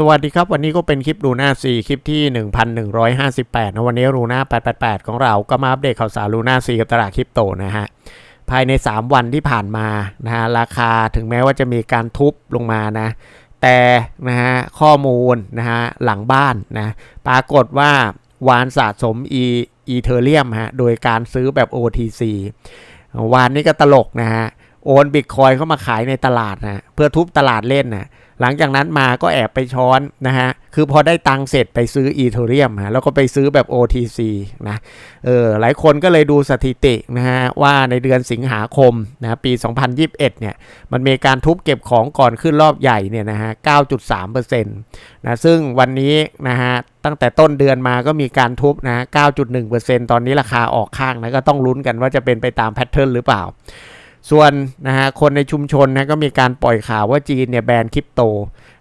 สวัสดีครับ วันนี้ก็เป็นคลิปลูน่า4คลิปที่ 1158 นะวันนี้ลูน่า888 ของเราก็มาอัปเดตข่าวสารลูน่า4กับตลาดคริปโตนะฮะภายใน 3 วันที่ผ่านมานะฮะราคาถึงแม้ว่าจะมีการทุบลงมานะ แต่นะฮะข้อมูลนะฮะหลังบ้านนะปรากฏว่าวานสะสมอีอีเทเรียมฮะโดยการซื้อแบบ OTC วานนี้ก็ตลกนะฮะโอนบิตคอยเข้ามาขายในตลาดนะเพื่อทุบตลาดเล่นนะ หลังจากนั้นมาก็แอบไปช้อนนะฮะ คือพอได้ตังเสร็จไปซื้ออีเทเรียมฮะแล้วก็ไปซื้อแบบ OTC นะ เออหลายคนก็เลยดูสถิตินะฮะ ว่าในเดือนสิงหาคมนะปี 2021 เนี่ย มันมีการทุบเก็บของก่อนขึ้นรอบใหญ่เนี่ยนะฮะ 9.3%นะซึ่งวันนี้นะฮะตั้งแต่ต้นเดือนมาก็มีการทุบนะ 9.1%ตอนนี้ราคาออกข้างนะก็ต้องลุ้นกันว่าจะเป็นไปตามแพทเทิร์นหรือเปล่า ส่วนนะฮะคนในชุมชนนะก็มีการปล่อยข่าวว่าจีนเนี่ยแบนคริปโต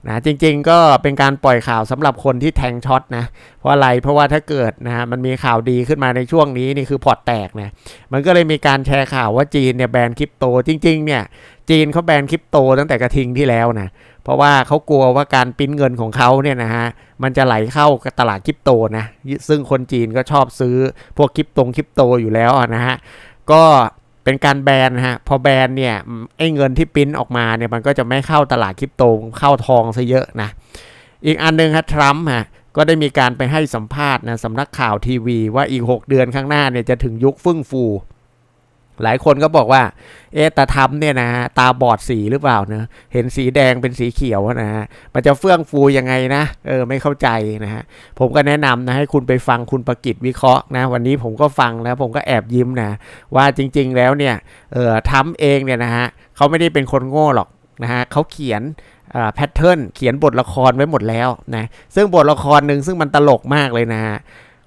นะจริงๆก็เป็นการปล่อยข่าวสำหรับคนที่แทงช็อตนะเพราะอะไรเพราะว่าถ้าเกิดนะฮะมันมีข่าวดีขึ้นมาในช่วงนี้นี่คือพอร์ตแตกนะมันก็เลยมีการแชร์ข่าวว่าจีนเนี่ยแบนคริปโตจริงๆเนี่ยจีนเขาแบนคริปโตตั้งแต่กระทิงที่แล้วนะเพราะว่าเขากลัวว่าการปิ้นเงินของเขาเนี่ยนะฮะมันจะไหลเข้าตลาดคริปโตนะซึ่งคนจีนก็ชอบซื้อพวกคริปตงคริปโตอยู่แล้วนะฮะก็ เป็นการแบนฮะพอแบนเนี่ยไอ้เงินที่ปิ้นออกมาเนี่ยมันก็จะไม่เข้าตลาดคริปโตเข้าทองซะเยอะนะอีกอันนึงฮะทรัมป์ฮะก็ได้มีการไปให้สัมภาษณ์นะสำนักข่าวทีวีว่าอีก 6 เดือนข้างหน้าเนี่ยจะถึงยุคฟึ่งฟู หลายคนก็บอกว่า เอ๊ตาทำเนี่ยนะตาบอดสีหรือเปล่านะเห็นสีแดงเป็นสีเขียวนะฮะมันจะเฟื่องฟูยังไงนะเออไม่เข้าใจนะฮะผมก็แนะนำนะให้คุณไปฟังคุณประกิตวิเคราะห์นะ วันนี้ผมก็ฟังแล้วผมก็แอบยิ้มนะ ว่าจริง ๆ แล้วเนี่ยเออทำเองเนี่ยนะฮะเขาไม่ได้เป็นคนโง่หรอกนะฮะเขาเขียนแพทเทิร์นเขียนบทละครไว้หมดแล้วนะซึ่งบทละครหนึ่งซึ่งมันตลกมากเลยนะฮะ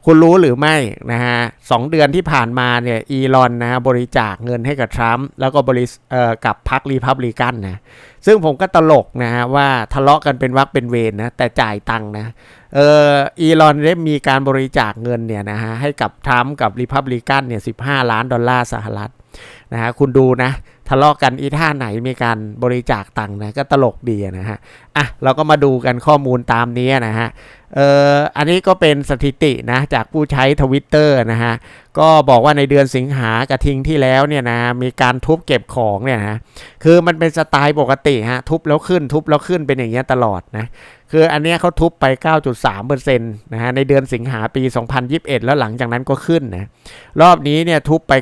คุณรู้หรือไม่นะฮะสองเดือนที่ผ่านมาเนี่ยอีลอนนะฮะบริจาคเงินให้กับทรัมป์แล้วก็บริเอ่อกับพรรครีพับลิกันนะซึ่งผมก็ตลกนะฮะว่าทะเลาะกันเป็นวักเป็นเวรนะแต่จ่ายตังค์นะเอออีลอนได้มีการบริจาคเงินเนี่ยนะฮะให้กับทรัมป์กับรีพับลิกันเนี่ยสิล้านดอลลาร์สหรัฐนะฮะคุณดูนะทะเลาะกันอีท่าไหนมีการบริจาคตังค์นะก็ตลกดีนะฮะอะเราก็มาดูกันข้อมูลตามนี้นะฮะ เอ่ออันนี้ก็เป็นสถิตินะจากผู้ใช้ทวิตเตอร์นะฮะ ก็บอกว่าในเดือนสิงหากระทิงที่แล้วเนี่ยนะมีการทุบเก็บของเนี่ยนะคือมันเป็นสไตล์ปกติฮะทุบแล้วขึ้นทุบแล้วขึ้นเป็นอย่างเงี้ยตลอดนะคืออันเนี้ยเขาทุบไป 9.3%นะฮะในเดือนสิงหาปี 2021 แล้วหลังจากนั้นก็ขึ้นนะรอบนี้เนี่ยทุบไป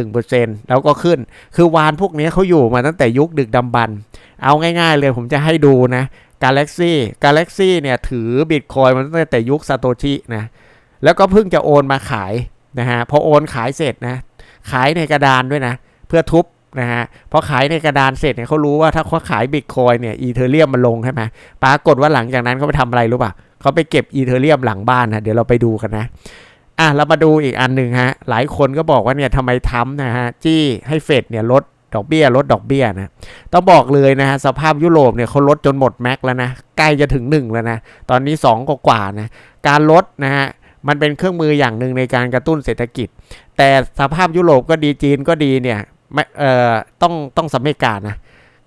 9.1%แล้วก็ขึ้น คือวานพวกนี้เขาอยู่มาตั้งแต่ยุคดึกดำบรรเอาง่าย ๆ เลยผมจะให้ดูนะ Galaxy Galaxy เนี่ยถือบิตคอยมันตั้งแต่ยุคซาโตชินะแล้วก็เพิ่งจะโอนมาขายนะฮะพอโอนขายเสร็จนะขายในกระดานด้วยนะ เพื่อทุบนะฮะพอขายในกระดานเสร็จเนี่ยเขารู้ว่าถ้าเขาขายบิตคอยเนี่ยอีเทเรียมมันลงใช่ไหมปรากฏว่าหลังจากนั้นเขาไปทำอะไรรู้ป่ะเขาไปเก็บอีเทเรียมหลังบ้านนะเดี๋ยวเราไปดูกันนะอะเรามาดูอีกอันหนึ่งฮะหลายคนก็บอกว่าเนี่ยทำไมทำนะฮะจี้ให้เฟดเนี่ยลด ดอกเบี้ยลดดอกเบี้ยนะต้องบอกเลยนะฮะสภาพยุโรปเนี่ยเขาลดจนหมดแม็กแล้วนะใกล้จะถึง 1 แล้วนะตอนนี้2กว่านะการลดนะฮะมันเป็นเครื่องมืออย่างหนึ่งในการกระตุ้นเศรษฐกิจ แต่สภาพยุโรปก็ดีจีนก็ดีเนี่ยไม่เอ่อต้องต้องสำเร็จการนะ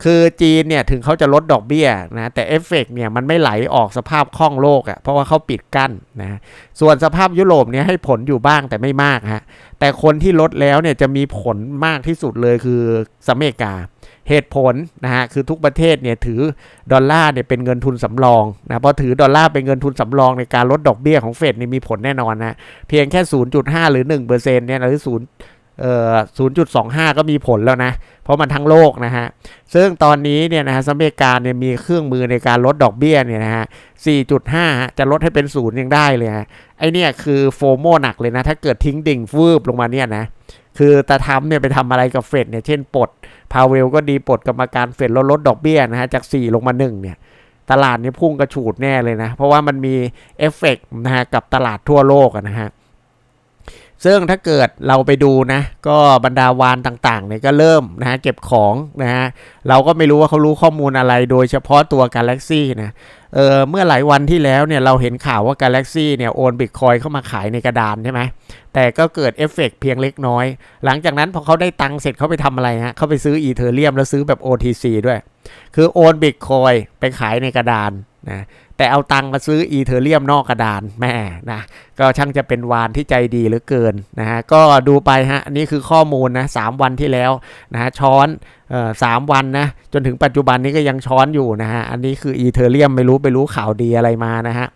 คือจีนเนี่ยถึงเขาจะลดดอกเบี้ยนะแต่เอฟเฟกเนี่ยมันไม่ไหลออกสภาพคล่องโลกอะ่ะเพราะว่าเขาปิดกั้นนะส่วนสภาพยุโรปเนี่ยให้ผลอยู่บ้างแต่ไม่มากฮะแต่คนที่ลดแล้วเนี่ยจะมีผลมากที่สุดเลยคือสหรัฐอเมริกาเหตุผลนะฮะคือทุกประเทศเนี่ยถือดอลลาร์เนี่ยเป็นเงินทุนสำรองนะพอถือดอลลาร์เป็นเงินทุนสำรองในการลดดอกเบี้ยของเฟดนี่มีผลแน่นอนนะเพียงแค่ 0.5 หรือ1%เนี่ยหรือ0เอ่อ0.25 ก็มีผลแล้วนะ ราะมันทั้งโลกนะฮะ ซึ่งตอนนี้เนี่ยนะฮะสหรัฐอเมริกาเนี่ยมีเครื่องมือในการลดดอกเบี้ยเนี่ยนะฮะ 4.5 จะลดให้เป็นศูนย์ยังได้เลยฮะ ไอเนี่ยคือโฟโมหนักเลยนะ ถ้าเกิดทิ้งดิ่งฟืบลงมาเนี่ยนะ คือตาทำเนี่ยไปทำอะไรกับเฟดเนี่ย เช่นปลดพาเวลก็ดีปลดกรรมการเฟดลดลดดอกเบี้ยนะฮะ จาก 4 ลงมา 1 เนี่ย ตลาดนี่พุ่งกระฉูดแน่เลยนะ เพราะว่ามันมีเอฟเฟกนะฮะกับตลาดทั่วโลกนะฮะ ซึ่งถ้าเกิดเราไปดูนะ ก็บรรดาวานต่างๆเนี่ยก็เริ่มนะฮะเก็บของนะฮะเราก็ไม่รู้ว่าเขารู้ข้อมูลอะไรโดยเฉพาะตัว Galaxy นะเออเมื่อหลายวันที่แล้วเนี่ยเราเห็นข่าวว่า Galaxy เนี่ยโอนบิตคอยเข้ามาขายในกระดานใช่ไหมแต่ก็เกิดเอฟเฟกเพียงเล็กน้อย หลังจากนั้นพอเขาได้ตังค์เสร็จเขาไปทำอะไรฮะเขาไปซื้ออีเทเรียมแล้วซื้อแบบ OTC ด้วย คือโอนบิตคอยไปขายในกระดาน นะแต่เอาตังค์มาซื้ออีเทเรียมนอกกระดานแม่นะก็ช่างจะเป็นวานที่ใจดีเหลือเกินนะฮะก็ดูไปฮะนี่คือข้อมูลนะสามวันที่แล้วนะฮะช้อนเอ่อสามวันนะจนถึงปัจจุบันนี้ก็ยังช้อนอยู่นะฮะอันนี้คืออีเทเรียมไม่รู้ไปรู้ข่าวดีอะไรมานะฮะ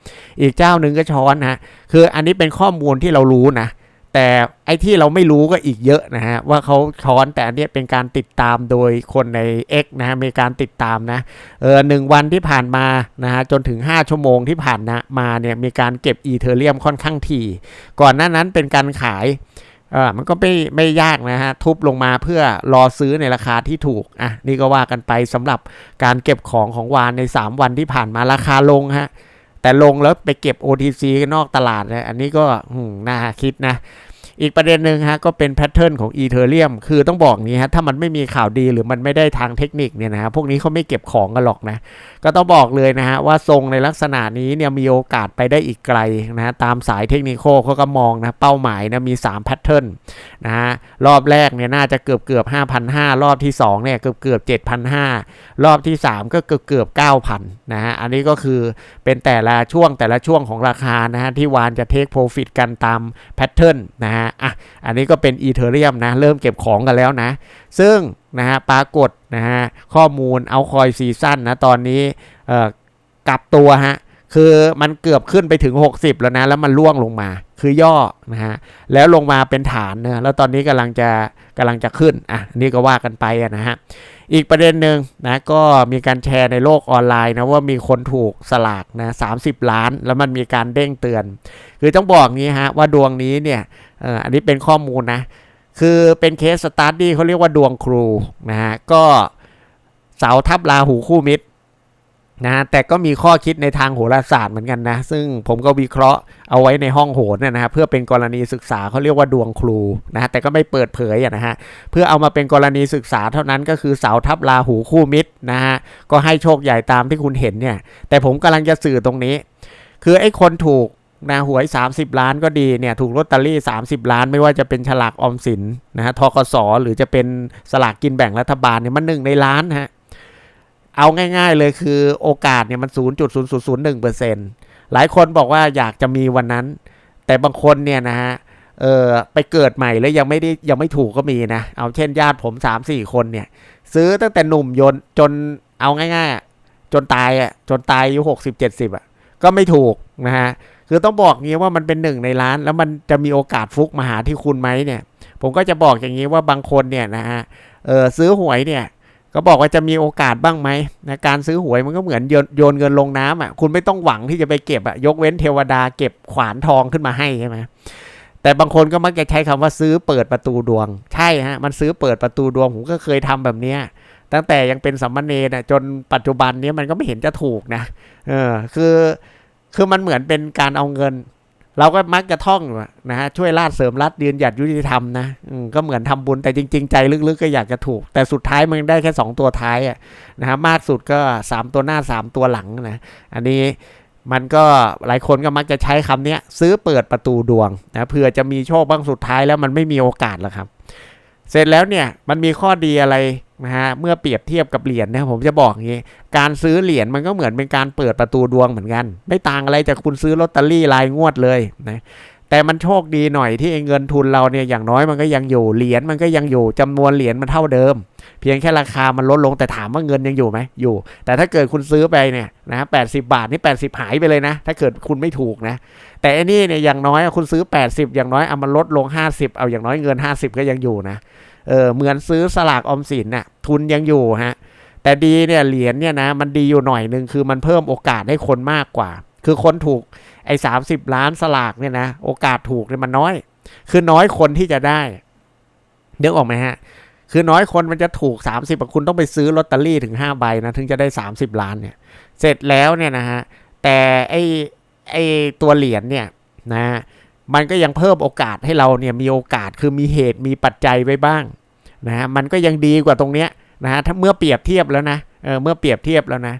อีกเจ้าหนึ่งก็ช้อนนะฮะคืออันนี้เป็นข้อมูลที่เรารู้นะ แต่ไอ้ที่เราไม่รู้ก็อีกเยอะนะฮะ ว่าเขาช้อนแต่อันนี้เป็นการติดตามโดยคนใน X นะฮะมีการติดตามนะเออหนึ่งวันที่ผ่านมานะฮะจนถึง 5 ชั่วโมงที่ผ่านนะมาเนี่ยมีการเก็บอีเทเรียมค่อนข้างถี่ก่อนหน้านั้นเป็นการขายเออมันก็ไม่ไม่ยากนะฮะ ทุบลงมาเพื่อรอซื้อในราคาที่ถูก อะ นี่ก็ว่ากันไปสำหรับการเก็บของของวานใน 3 วันที่ผ่านมาราคาลงฮะ แต่ลงแล้วไปเก็บ OTC นอกตลาดนะอันนี้ก็น่าคิดนะ อีกประเด็นหนึ่งฮะก็เป็นแพทเทิร์นของอีเทเรียมคือต้องบอกนี้ฮะถ้ามันไม่มีข่าวดีหรือมันไม่ได้ทางเทคนิคเนี่ยนะฮะพวกนี้เขาไม่เก็บของกันหรอกนะก็ต้องบอกเลยนะฮะว่าทรงในลักษณะนี้เนี่ยมีโอกาสไปได้อีกไกลนะะตามสายเทคนิคเขาก็มองนะเป้าหมายนะมี3แพทเทิร์นนะฮะรอบแรกเนี่ยน่าจะเกือบเกือบ5,500 รอบที่2เนี่ยเกือบเกือบ7,500 รอบที่ 3 ก็เกือบเกือบ9,000นะฮะอันนี้ก็คือเป็นแต่ละช่วงแต่ละช่วงของราคานะฮะที่วานจะเทคโปรฟิตกันตามแพทเทิร์นนะฮะอะอันนี้ก็เป็นอีเทเรียมนะ เริ่มเก็บของกันแล้วนะ ซึ่งนะฮะปรากฏนะฮะข้อมูลเอาคอยซีซั่นนะ ตอนนี้เอ่อกลับตัวฮะคือมันเกือบขึ้นไปถึง 60 แล้วนะ แล้วมันล่วงลงมาคือย่อนะฮะแล้วลงมาเป็นฐานนะแล้วตอนนี้กำลังจะกำลังจะขึ้นอะนี่ก็ว่ากันไปนะฮะอีกประเด็นหนึ่งนะก็มีการแชร์ในโลกออนไลน์นะว่ามีคนถูกสลากนะ30ล้าน แล้วมันมีการเด้งเตือน คือต้องบอกงี้ฮะว่าดวงนี้เนี่ย อันนี้เป็นข้อมูลนะ คือเป็นเคสสตาร์ดี้เขาเรียกว่าดวงครูนะฮะก็เสาทับราหูคู่มิตรนะฮะแต่ก็มีข้อคิดในทางโหราศาสตร์เหมือนกันนะ ซึ่งผมก็วิเคราะห์เอาไว้ในห้องโหรนะฮะเพื่อเป็นกรณีศึกษาเขาเรียกว่าดวงครูนะฮะแต่ก็ไม่เปิดเผยนะฮะเพื่อเอามาเป็นกรณีศึกษาเท่านั้นก็คือเสาทับราหูคู่มิตรนะฮะก็ให้โชคใหญ่ตามที่คุณเห็นเนี่ย แต่ผมกำลังจะสื่อตรงนี้ คือไอ้คนถูก นะหวย 30 ล้านก็ดีเนี่ยถูกลอตเตอรี่ 30 ล้านไม่ว่าจะเป็นฉลากออมสินนะฮะทกสหรือจะเป็นสลากกินแบ่งรัฐบาลเนี่ยมันหนึ่งในล้านฮะเอาง่าย ๆเลยคือโอกาสเนี่ยมัน 0.0001%หลายคนบอกว่าอยากจะมีวันนั้น แต่บางคนเนี่ยนะฮะเออไปเกิดใหม่แล้วยังไม่ได้ยังไม่ถูกก็มีนะ เอาเช่นญาติผม 3-4 คนเนี่ย ซื้อตั้งแต่หนุ่มยนจนเอาง่ายๆจนตายอะจนตายอายุ60-70อะก็ไม่ถูกนะฮะ คือต้องบอกงี้ว่ามันเป็นหนึ่งในล้าน แล้วมันจะมีโอกาสฟุกมาหาที่คุณไหมเนี่ย ผมก็จะบอกอย่างนี้ว่าบางคนเนี่ยนะฮะเออซื้อหวยเนี่ยก็บอกว่าจะมีโอกาสบ้างไหมนะการซื้อหวยมันก็เหมือนโยนโยนเงินลงน้ำอะคุณไม่ต้องหวังที่จะไปเก็บอะยกเว้นเทวดาเก็บขวานทองขึ้นมาให้ใช่ไหมแต่บางคนก็มักจะใช้คำว่าซื้อเปิดประตูดวง ใช่ฮะมันซื้อเปิดประตูดวงผมก็เคยทำแบบเนี้ยตั้งแต่ยังเป็นสัมมาเนนะจนปัจจุบันนี้มันก็ไม่เห็นจะถูกนะเออคือ คือมันเหมือนเป็นการเอาเงิน เราก็มักจะท่องนะฮะช่วยราดเสริมรัดยืนหยัดยุติธรรมนะมก็เหมือนทำบุญแต่จริง ๆ ใจลึกๆก็อยากจะถูก แต่สุดท้ายมันได้แค่ 2 ตัวท้ายอะนะฮะมากสุดก็ 3 ตัวหน้า 3 ตัวหลังนะอันนี้มันก็หลายคนก็มักจะใช้คำเนี้ยซื้อเปิดประตูดวงนะเผื่อจะมีโชคบ้างสุดท้ายแล้วมันไม่มีโอกาสแล้วครับ เสร็จแล้วเนี่ยมันมีข้อดีอะไร นะฮะเมื่อเปรียบเทียบกับเหรียญนะผมจะบอกอย่างนี้ การซื้อเหรียญมันก็เหมือนเป็นการเปิดประตูดวงเหมือนกัน ไม่ต่างอะไรจากคุณซื้อลอตเตอรี่รายงวดเลยนะแต่มันโชคดีหน่อยที่เงินทุนเราเนี่ยอย่างน้อยมันก็ยังอยู่เหรียญมันก็ยังอยู่จำนวนเหรียญมันเท่าเดิม เพียงแค่ราคามันลดลงแต่ถามว่าเงินยังอยู่ไหมอยู่ แต่ถ้าเกิดคุณซื้อไปเนี่ยนะแปดสิบาทนี่80หายไปเลยนะ ถ้าเกิดคุณไม่ถูกนะ แต่อันนี้เนี่ยอย่างน้อยคุณซื้อ80อย่างน้อยเอามันลดลง50เอาอย่างน้อยเงิน50ก็ยังอยู่นะ เออเหมือนซื้อสลากออมสินน่ะทุนยังอยู่ฮะแต่ดีเนี่ยเหรียญเนี่ยนะมันดีอยู่หน่อยหนึ่งคือมันเพิ่มโอกาสให้คนมากกว่า คือคนถูกไอ้สาล้านสลากเนี่ยนะโอกาสถูกเนี่ยมันน้อย คือน้อยคนที่จะได้นึกออกไหมฮะคือน้อยคนมันจะถูก 30อะคุณต้องไปซื้อลอตเตอรี่ถึง 5 ใบนะถึงจะได้ 30 ล้านเนี่ย เสร็จแล้วเนี่ยนะฮะแต่ไอ้ไอ้ตัวเหรียญเนี่ยนะ มันก็ยังเพิ่มโอกาสให้เราเนี่ยมีโอกาสคือมีเหตุมีปัจจัยไว้บ้างนะฮะมันก็ยังดีกว่าตรงเนี้ยนะฮะถ้าเมื่อเปรียบเทียบแล้วนะเออเมื่อเปรียบเทียบแล้วนะ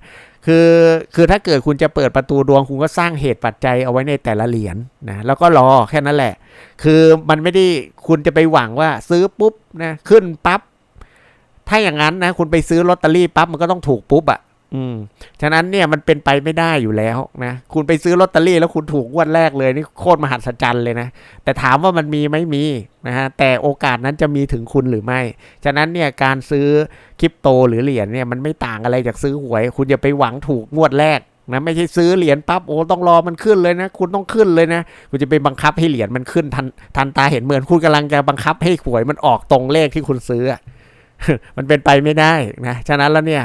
คือคือถ้าเกิดคุณจะเปิดประตูดวงคุณก็สร้างเหตุปัจจัยเอาไว้ในแต่ละเหรียญนะแล้วก็รอแค่นั้นแหละ คือมันไม่ได้คุณจะไปหวังว่าซื้อปุ๊บนะขึ้นปั๊บถ้าอย่างนั้นนะคุณไปซื้อลอตเตอรี่ปั๊บมันก็ต้องถูกปุ๊บอะ อืม ฉะนั้นเนี่ยมันเป็นไปไม่ได้อยู่แล้วนะ คุณไปซื้อลอตเตอรี่แล้วคุณถูกงวดแรกเลยนี่โคตรมหัศจรรย์เลยนะ แต่ถามว่ามันมีไหม่มีนะฮะ แต่โอกาสนั้นจะมีถึงคุณหรือไม่ ฉะนั้นเนี่ยการซื้อคริปโตหรือเหรียญเนี่ยมันไม่ต่างอะไรจากซื้อหวย คุณอย่าไปหวังถูกงวดแรกนะไม่ใช่ซื้อเหรียญปั๊บโอ้ต้องรอมันขึ้นเลยนะ คุณต้องขึ้นเลยนะคุณจะไปบังคับให้เหรียญมันขึ้นทันทันตาเห็นเหมือนคุณกำลังจะบังคับให้หวยมันออกตรงเลขที่คุณซื้อ มันเป็นไปไม่ได้นะ ฉะนั้นแล้วเนี่ย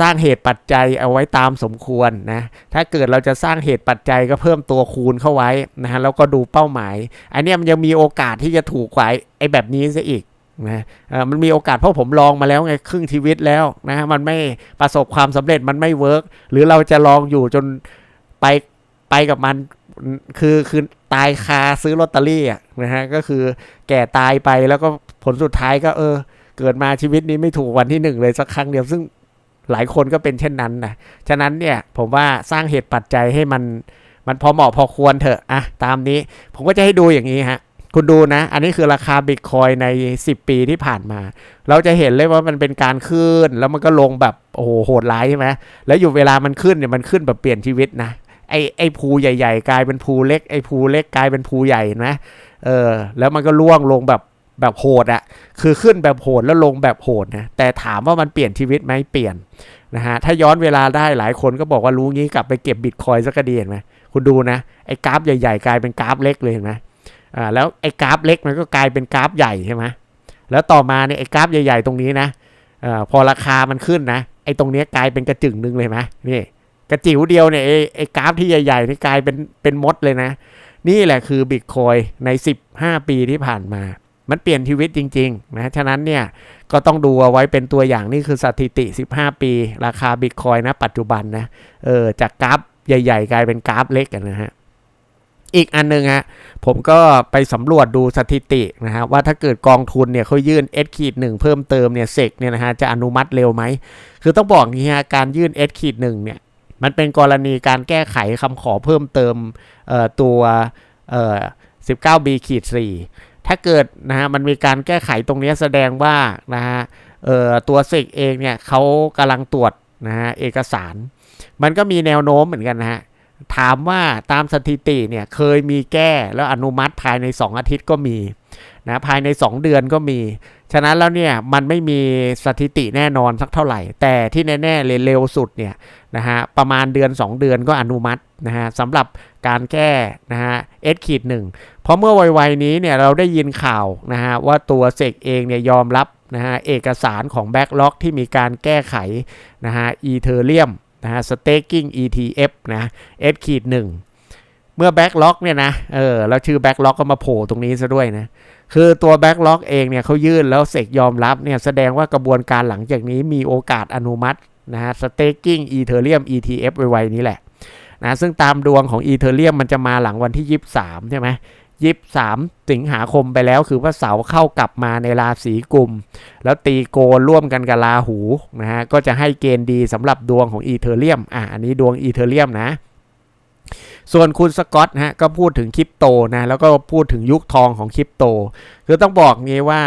สร้างเหตุปัจจัยเอาไว้ตามสมควรนะ ถ้าเกิดเราจะสร้างเหตุปัจจัยก็เพิ่มตัวคูณเข้าไว้นะฮะแล้วก็ดูเป้าหมาย อันนี้ยมันยังมีโอกาสที่จะถูกกว่าไอ้ไอ้แบบนี้ซะอีกนะมันมีโอกาสเพราะผมลองมาแล้วไงครึ่งชีวิตแล้วนะมันไม่ประสบความสำเร็จมันไม่เวิร์กหรือเราจะลองอยู่จนไปไปกับมันคือคือตายคาซื้อลอตเตอรี่อะนะฮะก็คือแก่ตายไปแล้วก็ผลสุดท้ายก็เออ เกิดมาชีวิตนี้ไม่ถูกวันที่หนึ่งเลยสักครั้งเดียวซึ่ง หลายคนก็เป็นเช่นนั้นนะฉะนั้นเนี่ยผมว่าสร้างเหตุปัจจัยให้มันมันพอเหมาะพอควรเถอะอะตามนี้ผมก็จะให้ดูอย่างนี้ฮะคุณดูนะ อันนี้คือราคาบิตคอยใน 10 ปีที่ผ่านมา เราจะเห็นเลยว่ามันเป็นการขึ้น แล้วมันก็ลงแบบโอ้โหโหดร้ายใช่ไหมแล้วอยู่เวลามันขึ้นเนี่ยมันขึ้นแบบเปลี่ยนชีวิตนะ ไอไอภูใหญ่ ๆ กลายเป็นภูเล็ก ไอภูเล็กกลายเป็นภูใหญ่นะ เออ แล้วมันก็ล่วงลงแบบ แบบโหดอะคือขึ้นแบบโหดแล้วลงแบบโหดนะแต่ถามว่ามันเปลี่ยนชีวิตไหมเปลี่ยนนะฮะถ้าย้อนเวลาได้หลายคนก็บอกว่ารู้งี้กลับไปเก็บบิตคอยสักกระดีเห็นไหมคุณดูนะไอ้กราฟใหญ่ๆ กลายเป็นกราฟเล็กเลยเห็นไหมอ่าแล้วไอ้กราฟเล็กมันก็กลายเป็นกราฟใหญ่ใช่ไหมแล้วต่อมาเนี่ยไอ้กราฟใหญ่ ๆ ตรงนี้นะอ่าพอราคามันขึ้นนะไอ้ตรงเนี้ยกลายเป็นกระจึงหนึ่งเลยไหมนี่กระจิ๋วเดียวเนี่ยไอ้ไอ้กราฟที่ใหญ่ๆนี่กลายเป็นเป็นมดเลยนะ นี่แหละคือบิตคอยใน 15 ปีที่ผ่านมา มันเปลี่ยนชีวิตจริงๆนะฉะนั้นเนี่ยก็ต้องดูเอาไว้เป็นตัวอย่างนี่คือสถิติ 15 ปี ราคาบิตคอยนะปัจจุบันนะเออจากกราฟใหญ่ ๆ กลายเป็นกราฟเล็กกันนะฮะอีกอันหนึงฮะผมก็ไปสำรวจดูสถิตินะฮะว่าถ้าเกิดกองทุนเนี่ยเขายื่น S ขีดหนึ่งเพิ่มเติมเนี่ยเซกเนี่ยนะฮะจะอนุมัติเร็วไหม คือต้องบอกงนี้ฮะการยื่น S ขีดหนึ่งเนี่ยมันเป็นกรณีการแก้ไขคำขอเพิ่มเติมตัว 19B ขีด4 ถ้าเกิดนะฮะมันมีการแก้ไขตรงนี้แสดงว่านะฮะเอ่อตัวเซกเองเนี่ยเขากำลังตรวจนะฮะเอกสาร มันก็มีแนวโน้มเหมือนกันนะฮะถามว่าตามสถิติเนี่ยเคยมีแก้แล้วอนุมัติภายใน 2 อาทิตย์ก็มีนะภายใน 2 เดือนก็มี ฉะนั้นแล้วเนี่ยมันไม่มีสถิติแน่นอนสักเท่าไหร่ แต่ที่แน่ๆเลยเร็วสุดเนี่ยนะฮะประมาณเดือน 2 เดือนก็อนุมัตินะฮะสำหรับการแก้นะฮะ S ขีดหนึ่งเพราะเมื่อวัยๆนี้เนี่ยเราได้ยินข่าวนะฮะว่าตัวเซกเองเนี่ยยอมรับนะฮะเอกสารของแบ็กล็อกที่มีการแก้ไขนะฮะอีเทเรียมนะฮะ staking ETF นะ S ขีดหนึ่ง เมื่อแบ็กล็อกเนี่ยนะ เออ แล้วชื่อแบ็กล็อกก็มาโผล่ตรงนี้ซะด้วยนะ คือตัวแบ็กล็อกเองเนี่ยเขายื่นแล้วเสกยอมรับเนี่ยแสดงว่ากระบวนการหลังจากนี้มีโอกาสอนุมัตินะฮะ staking Ethereum ETF ไวๆนี้แหละนะซึ่งตามดวงของ Ethereum มันจะมาหลังวันที่ 23 ใช่ไหม23สิงหาคมไปแล้วคือว่าเสาเข้ากลับมาในราศีกุม แล้วตีโกนร่วมกันกับราหูนะฮะก็จะให้เกณฑ์ดีสำหรับดวงของ Ethereum อะอันนี้ดวง Ethereum นะ ส่วนคุณสกอตฮะก็พูดถึงคริปโตนะแล้วก็พูดถึงยุคทองของคริปโต คือต้องบอกงี้ว่า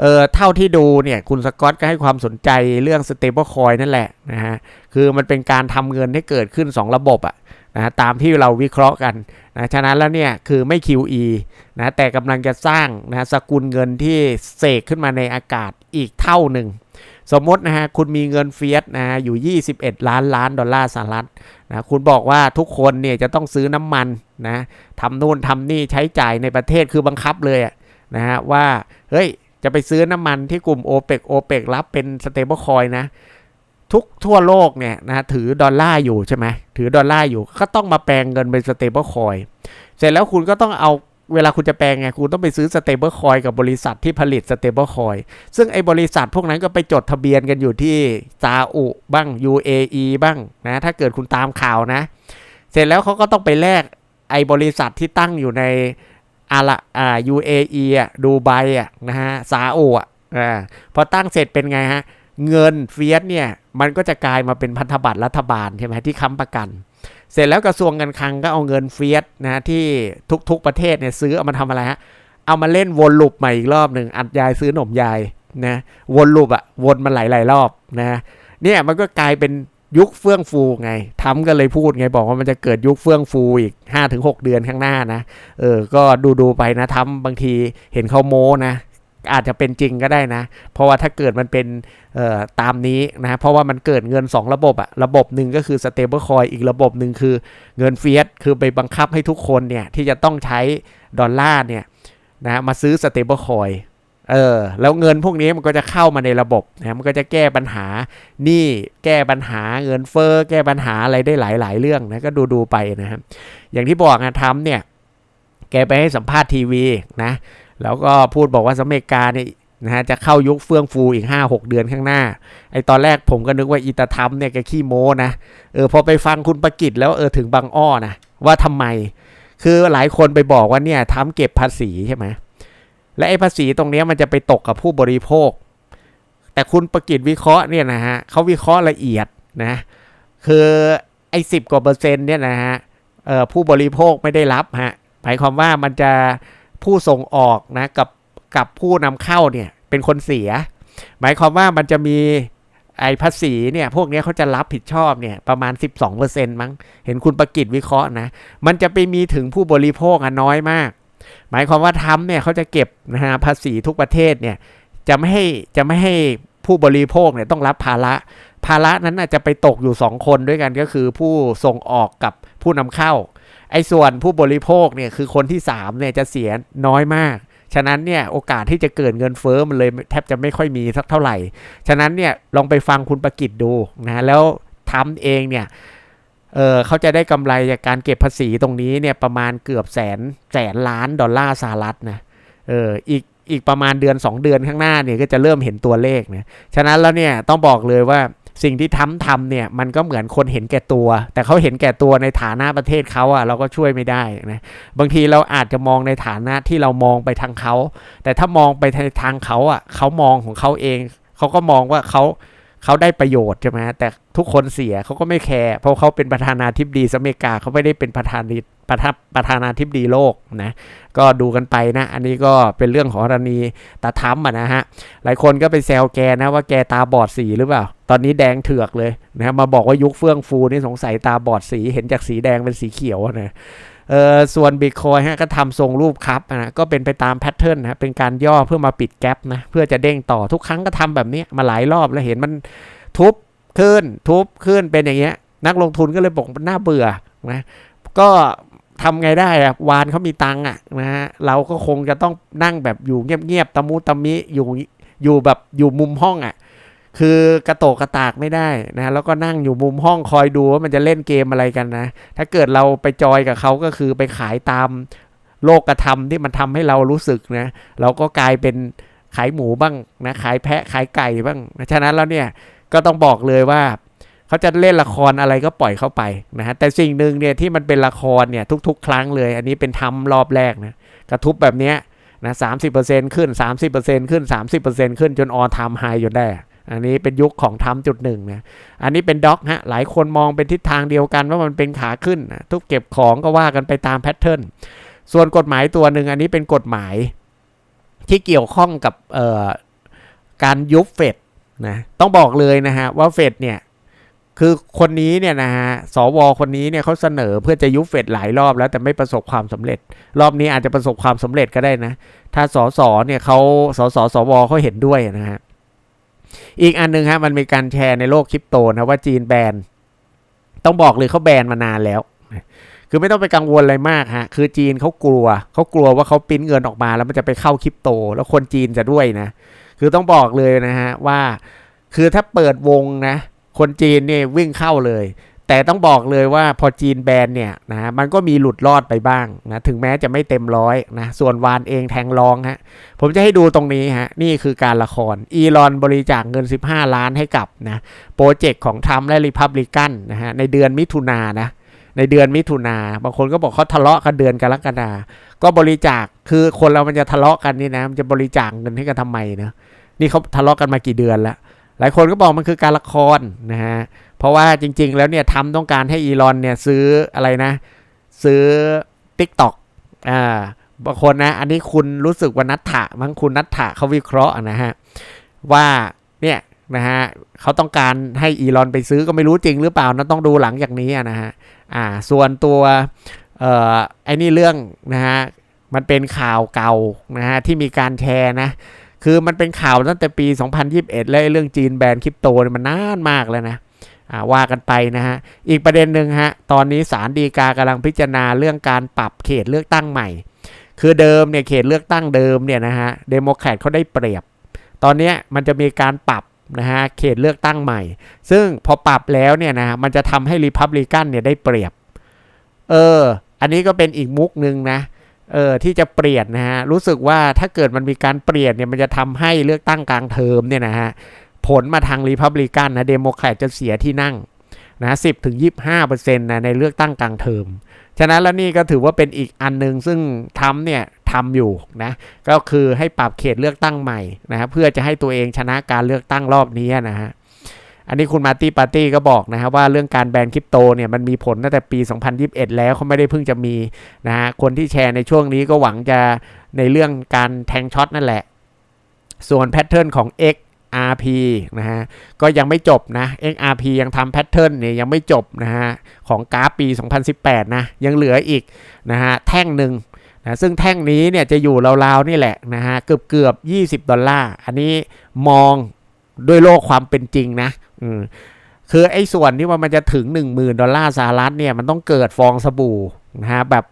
เออเท่าที่ดูเนี่ยคุณสกอตก็ให้ความสนใจเรื่อง stable coin นั่นแหละนะฮะคือมันเป็นการทำเงินให้เกิดขึ้น 2 ระบบอะนะตามที่เราวิเคราะห์กันนะฉะนั้นแล้วเนี่ยคือไม่ QE นะแต่กำลังจะสร้างนะสกุลเงินที่เสกขึ้นมาในอากาศอีกเท่าหนึ่ง สมมตินะฮะคุณมีเงินเฟียสนะอยู่ 21 ล้านล้านดอลลาร์สหรัฐนะคุณบอกว่าทุกคนเนี่ยจะต้องซื้อน้ำมันนะทำนู่นทำนี่ใช้จ่ายในประเทศคือบังคับเลยนะฮะว่าเฮ้ยจะไปซื้อน้ำมันที่กลุ่ม o p e ป o p e ปกรับเป็น stable coin นะทุกทั่วโลกเนี่ยนะถือดอลลาร์อยู่ใช่ไหมถือดอลลาร์อยู่ก็ต้องมาแปลงเงินเป็น stable coin เสร็จแล้วคุณก็ต้องเอา เวลาคุณจะแปลงไงคุณต้องไปซื้อ stable coin กับบริษัทที่ผลิต stable coin ซึ่งไอ้บริษัทพวกนั้นก็ไปจดทะเบียนกันอยู่ที่ซาอุบ้าง UAE บ้างนะถ้าเกิดคุณตามข่าวนะ เสร็จแล้วเขาก็ต้องไปแลกไอ้บริษัทที่ตั้งอยู่ในอาละอ่า UAE อะดูไบอะนะฮะซาอุอะอ่าพอตั้งเสร็จเป็นไงฮะเงินเฟียสเนี่ยมันก็จะกลายมาเป็นพันธบัตรรัฐบาลใช่ไหมที่ค้ำประกัน เสร็จแล้วกระทรวงการคลังก็เอาเงินเฟียสนะที่ทุกๆประเทศเนี่ยซื้อเอามาทำอะไรฮะเอามาเล่นวนลูปใหม่อีกรอบหนึ่งอัดยายซื้อหนมยายนะวนลูปอะวนมาหลายๆรอบนะเนี่ยมันก็กลายเป็นยุคเฟื่องฟูไงทำก็เลยพูดไงบอกว่ามันจะเกิดยุคเฟื่องฟูอีก 5-6 เดือนข้างหน้านะเออก็ดูดูๆไปนะทำบางทีเห็นเขาโม้นะ อาจจะเป็นจริงก็ได้นะ เพราะว่าถ้าเกิดมันเป็นตามนี้นะเพราะว่ามันเกิดเงิน 2 ระบบอะระบบหนึ่งก็คือ stable coin อีกระบบหนึ่งคือเงินเฟียสคือไปบังคับให้ทุกคนเนี่ย ที่จะต้องใช้ดอลลาร์เนี่ยนะมาซื้อ stable coin เออแล้วเงินพวกนี้มันก็จะเข้ามาในระบบนะมันก็จะแก้ปัญหานี้แก้ปัญหาเงินเฟ้อแก้ปัญหาอะไรได้หลาย ๆ เรื่องนะก็ดูดูๆไปนะครับอย่างที่บอกนะทำเนี่ยแกไปให้สัมภาษณ์ทีวีนะ แล้วก็พูดบอกว่าสหรัฐอเมริกาเนี่ยนะฮะจะเข้ายุคเฟื่องฟูอีก 5 6 เดือนข้างหน้า ไอตอนแรกผมก็นึกว่าอีตาทำเนี่ยแกขี้โม้นะ เออพอไปฟังคุณประกิตแล้วเออถึงบางอ้อนะว่าทำไม คือหลายคนไปบอกว่าเนี่ยทำเก็บภาษีใช่ไหมและไอ้ภาษีตรงเนี้ยมันจะไปตกกับผู้บริโภค แต่คุณประกิตวิเคราะห์เนี่ยนะฮะเขาวิเคราะห์ละเอียดนะคือไอ้สิบกว่าเปอร์เซ็นต์เนี่ยนะฮะเออผู้บริโภคไม่ได้รับฮะหมายความว่ามันจะ ผู้ส่งออกนะกับกับผู้นำเข้าเนี่ยเป็นคนเสีย หมายความว่ามันจะมีไอ้ภาษีเนี่ยพวกนี้เขาจะรับผิดชอบเนี่ยประมาณ 12%มั้ง เห็นคุณประกิตวิเคราะห์นะ มันจะไปมีถึงผู้บริโภคอะน้อยมาก หมายความว่าทำเนี่ยเขาจะเก็บนะฮะภาษีทุกประเทศเนี่ยจะไม่ให้จะไม่ให้ผู้บริโภคเนี่ยต้องรับภาระ ภาระนั้นน่ะจะไปตกอยู่ 2 คนด้วยกันก็คือผู้ส่งออกกับผู้นำเข้า ไอ้ส่วนผู้บริโภคเนี่ยคือคนที่3เนี่ยจะเสียน้อยมาก ฉะนั้นเนี่ยโอกาสที่จะเกิดเงินเฟ้อมันเลยแทบจะไม่ค่อยมีสักเท่าไหร่ ฉะนั้นเนี่ยลองไปฟังคุณประกิตดูนะแล้วทำเองเนี่ยเออเขาจะได้กำไรจากการเก็บภาษีตรงนี้เนี่ยประมาณเกือบแสนแสนล้านดอลลาร์สหรัฐนะเอออีกอีกประมาณเดือน 2 เดือนข้างหน้าเนี่ยก็จะเริ่มเห็นตัวเลขนะฉะนั้นแล้วเนี่ยต้องบอกเลยว่า สิ่งที่ทำทำเนี่ยมันก็เหมือนคนเห็นแก่ตัว แต่เขาเห็นแก่ตัวในฐานะประเทศเขาอะเราก็ช่วยไม่ได้นะบางทีเราอาจจะมองในฐานะที่เรามองไปทางเขา แต่ถ้ามองไปในทางเขาอะเขามองของเขาเอง เขาก็มองว่าเขา เขาได้ประโยชน์ใช่ไหมแต่ทุกคนเสียเขาก็ไม่แคร์เพราะเขาเป็นประธานาธิบดีสหรัฐอเมริกาเขาไม่ได้เป็นประธานาธิประธาประธานาธิบดีโลกนะก็ดูกันไปนะ อันนี้ก็เป็นเรื่องของกรณีตาทั้มอะนะฮะหลายคนก็ไปแซวแกนะว่าแกตาบอดสีหรือเปล่า ตอนนี้แดงเถือกเลยนะมาบอกว่ายุคเฟื่องฟูนี่สงสัยตาบอดสีเห็นจากสีแดงเป็นสีเขียวนะ เออส่วนบิตคอยฮะก็ทำทรงรูปครับนะก็เป็นไปตามแพทเทิร์นนะเป็นการย่อเพื่อมาปิดแกลบนะเพื่อจะเด้งต่อทุกครั้งก็ทำแบบนี้มาหลายรอบแล้วเห็นมันทุบขึ้นทุบขึ้นเป็นอย่างเงี้ยนักลงทุนก็เลยบอกน่าเบื่อนะก็ทำไงได้อะวานเขามีตังค์อะนะฮะเราก็คงจะต้องนั่งแบบอยู่เงียบๆตะมุตะมิอยู่อยู่แบบอยู่มุมห้องอะ คือกระโตกกระตากไม่ได้นะแล้วก็นั่งอยู่มุมห้องคอยดูว่ามันจะเล่นเกมอะไรกันนะ ถ้าเกิดเราไปจอยกับเขาก็คือไปขายตามโลกกระทำที่มันทำให้เรารู้สึกนะ เราก็กลายเป็นขายหมูบ้างนะขายแพะขายไก่บ้างฉะนั้นแล้วเนี่ยก็ต้องบอกเลยว่าเขาจะเล่นละครอะไรก็ปล่อยเข้าไปนะฮะแต่สิ่งหนึ่งเนี่ยที่มันเป็นละครเนี่ยทุก ๆ ครั้งเลย อันนี้เป็นทำรอบแรกนะกระทุบแบบเนี้ยนะสามสิบเปอร์เซ็นขึ้นสามสิบเปอร์เซ็นขึ้นสามสิบเปอร์เซ็นขึ้นจนออทามไฮจนได้ อันนี้เป็นยุคของทำจุดหนึ่งนะ อันนี้เป็นด็อกฮะ หลายคนมองเป็นทิศทางเดียวกันว่ามันเป็นขาขึ้นนะทุกเก็บของก็ว่ากันไปตามแพทเทิร์น ส่วนกฎหมายตัวหนึ่งอันนี้เป็นกฎหมายที่เกี่ยวข้องกับการยุบเฟดนะ ต้องบอกเลยนะฮะว่าเฟดเนี่ยคือคนนี้เนี่ยนะฮะ สว คนนี้เนี่ยเขาเสนอเพื่อจะยุบเฟดหลายรอบแล้วแต่ไม่ประสบความสำเร็จ รอบนี้อาจจะประสบความสำเร็จก็ได้นะ ถ้าสสเนี่ยเขาสสสวเขาเห็นด้วยนะฮะ อีกอันหนึงฮะมันมีการแชร์ในโลกคริปโตนะว่าจีนแบนต้องบอกเลยเขาแบนมานานแล้ว คือไม่ต้องไปกังวลอะไรมากฮะ คือจีนเขากลัว เขากลัวว่าเขาปริ้นเงินออกมาแล้วมันจะไปเข้าคริปโต แล้วคนจีนจะด้วยนะ คือต้องบอกเลยนะฮะว่า คือถ้าเปิดวงนะ คนจีนเนี่ยวิ่งเข้าเลย แต่ต้องบอกเลยว่าพอจีนแบนเนี่ยนะฮะมันก็มีหลุดรอดไปบ้างนะถึงแม้จะไม่เต็มร้อยนะส่วนวานเองแทงรองฮะผมจะให้ดูตรงนี้ฮะนี่คือการละครอีลอนบริจาคเงิน 15 ล้านให้กับนะโปรเจกต์ของทรัมป์และริพับลิกันนะฮะในเดือนมิถุนายนะในเดือนมิถุนาบางคนก็บอกเขาทะเลาะกันเดือนกรกฎาก็บริจาคคือคนเรามันจะทะเลาะกันนี่นะมันจะบริจาคเงินให้กันทำไมเนะนี่เขาทะเลาะกันมากี่เดือนแล้ว หลายคนก็บอกมันคือการละครนะฮะ เพราะว่าจริง ๆ แล้วเนี่ยทำต้องการให้อีลอนเนี่ยซื้ออะไรนะ ซื้อ Tik t o อกอ่าบางคนนะ อันนี้คุณรู้สึกว่านัทถะมั้งคุณนัทถะเขาวิเคราะห์นะฮะ ว่าเนี่ยนะฮะเขาต้องการให้อีลอนไปซื้อก็ไม่รู้จริงหรือเปล่านะต้องดูหลังจากนี้นะฮะอ่าส่วนตัวเอ่อไอ้นี่เรื่องนะฮะมันเป็นข่าวเก่านะฮะที่มีการแชร์นะ คือมันเป็นข่าวตั้งแต่ปี 2021 แล้วเรื่องจีนแบนคริปโตมันนานมากแล้วนะว่ากันไปนะฮะ อีกประเด็นหนึ่งฮะ ตอนนี้ศาลฎีกากำลังพิจารณาเรื่องการปรับเขตเลือกตั้งใหม่ คือเดิมเนี่ยเขตเลือกตั้งเดิมเนี่ยนะฮะเดโมแครตเขาได้เปรียบ ตอนนี้มันจะมีการปรับนะฮะเขตเลือกตั้งใหม่ ซึ่งพอปรับแล้วเนี่ยนะมันจะทำให้ริพับลิกันเนี่ยได้เปรียบ เออ อันนี้ก็เป็นอีกมุกหนึ่งนะ เออที่จะเปลี่ยนนะฮะรู้สึกว่าถ้าเกิดมันมีการเปลี่ยนเนี่ยมันจะทำให้เลือกตั้งกลางเทอมเนี่ยนะฮะผลมาทางรีพับลิกันนะเดโมแครตจะเสียที่นั่งนะสิบถึงยี่ห้าเปอร์เซ็นต์นะในเลือกตั้งกลางเทอมฉะนั้นแล้วนี่ก็ถือว่าเป็นอีกอันหนึ่งซึ่งทำเนี่ยทำอยู่นะก็คือให้ปรับเขตเลือกตั้งใหม่นะฮะเพื่อจะให้ตัวเองชนะการเลือกตั้งรอบนี้นะฮะ อันนี้คุณมาตี้ปาร์ตี้ก็บอกนะครับว่าเรื่องการแบนคริปโตเนี่ยมันมีผลตั้งแต่ปี 2021 แล้วเขาไม่ได้เพิ่งจะมีนะฮะคนที่แชร์ในช่วงนี้ก็หวังจะในเรื่องการแทงช็อตนั่นแหละ ส่วนแพทเทิร์นของ XRP นะฮะก็ยังไม่จบนะ XRP ยังทำแพทเทิร์นเนี่ยยังไม่จบนะฮะของกราฟปี 2018 นะยังเหลืออีกนะฮะแท่งหนึ่งนะซึ่งแท่งนี้เนี่ยจะอยู่ราวๆนี่แหละนะฮะเกือบเกือบ 20 ดอลลาร์ อันนี้มองด้วยโลกความเป็นจริงนะ อืมคือไอ้ส่วนที่ว่ามันจะถึง1 0,000ดอลลาร์สหรัฐเนี่ยมันต้องเกิดฟองสบู่นะฮะแบบ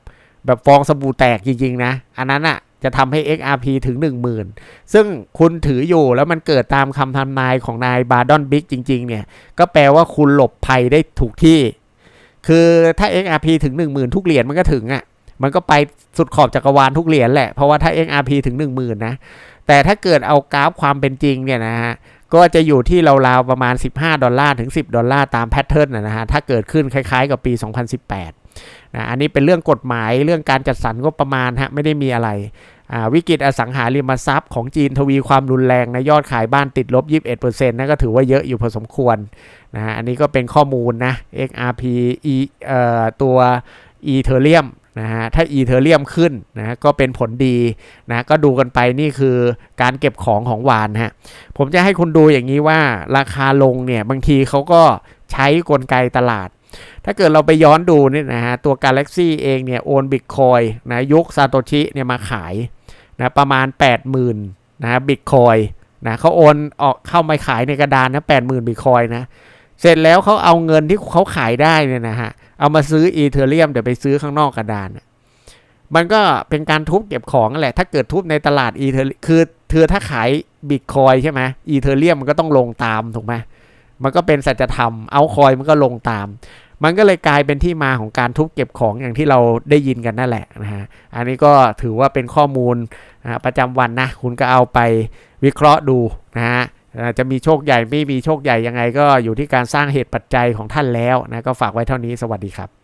แบบฟองสบู่แตกจริงๆนะ อันนั้นอะจะทำให้ XRP ถึง 10,000 ซึ่งคุณถืออยู่แล้วมันเกิดตามคำทำนายของนายบาร์ดอนบิ๊กจริง ๆ เนี่ย ก็แปลว่าคุณหลบภัยได้ถูกที่ คือถ้า XRP ถึง 10,000 ทุกเหรียญมันก็ถึงอะ มันก็ไปสุดขอบจักรวาลทุกเหรียญแหละ เพราะว่าถ้า XRP ถึง 10,000 นะ แต่ถ้าเกิดเอากราฟความเป็นจริงเนี่ยนะฮะ ก็จะอยู่ที่ราวๆประมาณ 15 ดอลลาร์ถึง 10 ดอลลาร์ตามแพทเทิร์นนะฮะถ้าเกิดขึ้นคล้ายๆ กับปี 2018นะอันนี้เป็นเรื่องกฎหมายเรื่องการจัดสรรงบประมาณฮะไม่ได้มีอะไรอ่าวิกฤตอสังหาริมทรัพย์ของจีนทวีความรุนแรงนะยอดขายบ้านติดลบ 21%นั่นก็ถือว่าเยอะอยู่พอสมควรนะฮะอันนี้ก็เป็นข้อมูลนะ XRP E เอ่อตัว Ethereum นะฮะถ้า Ethereum ขึ้นนะก็เป็นผลดีนะก็ดูกันไปนี่คือการเก็บของของวานฮะผมจะให้คุณดูอย่างนี้ว่าราคาลงเนี่ยบางทีเขาก็ใช้กลไกตลาด ถ้าเกิดเราไปย้อนดูเนี่ยนะฮะตัว Galaxy เองเนี่ยโอนบิตคอยนะยุคซาโตชิเนี่ยมาขายนะประมาณ 80,000นะบิตคอยนะเขาโอนออกเข้ามาขายในกระดานนะ80,000บิตคอยนะ เสร็จแล้วเขาเอาเงินที่เขาขายได้เนี่ยนะฮะ เอามาซื้ออีเทเรียมเดี๋ยวไปซื้อข้างนอกกระดาน มันก็เป็นการทุบเก็บของนั่นแหละ ถ้าเกิดทุบในตลาดอีเทคือเธอถ้าขายบิตคอยใช่ไหมอีเทเรียมมันก็ต้องลงตามถูกไหมมันก็เป็นสัจธรรม เอาคอยมันก็ลงตาม มันก็เลยกลายเป็นที่มาของการทุบเก็บของอย่างที่เราได้ยินกันนั่นแหละนะฮะ อันนี้ก็ถือว่าเป็นข้อมูลนะประจำวันนะ คุณก็เอาไปวิเคราะห์ดูนะฮะ จะมีโชคใหญ่ไม่มีโชคใหญ่ยังไงก็อยู่ที่การสร้างเหตุปัจจัยของท่านแล้วนะก็ฝากไว้เท่านี้สวัสดีครับ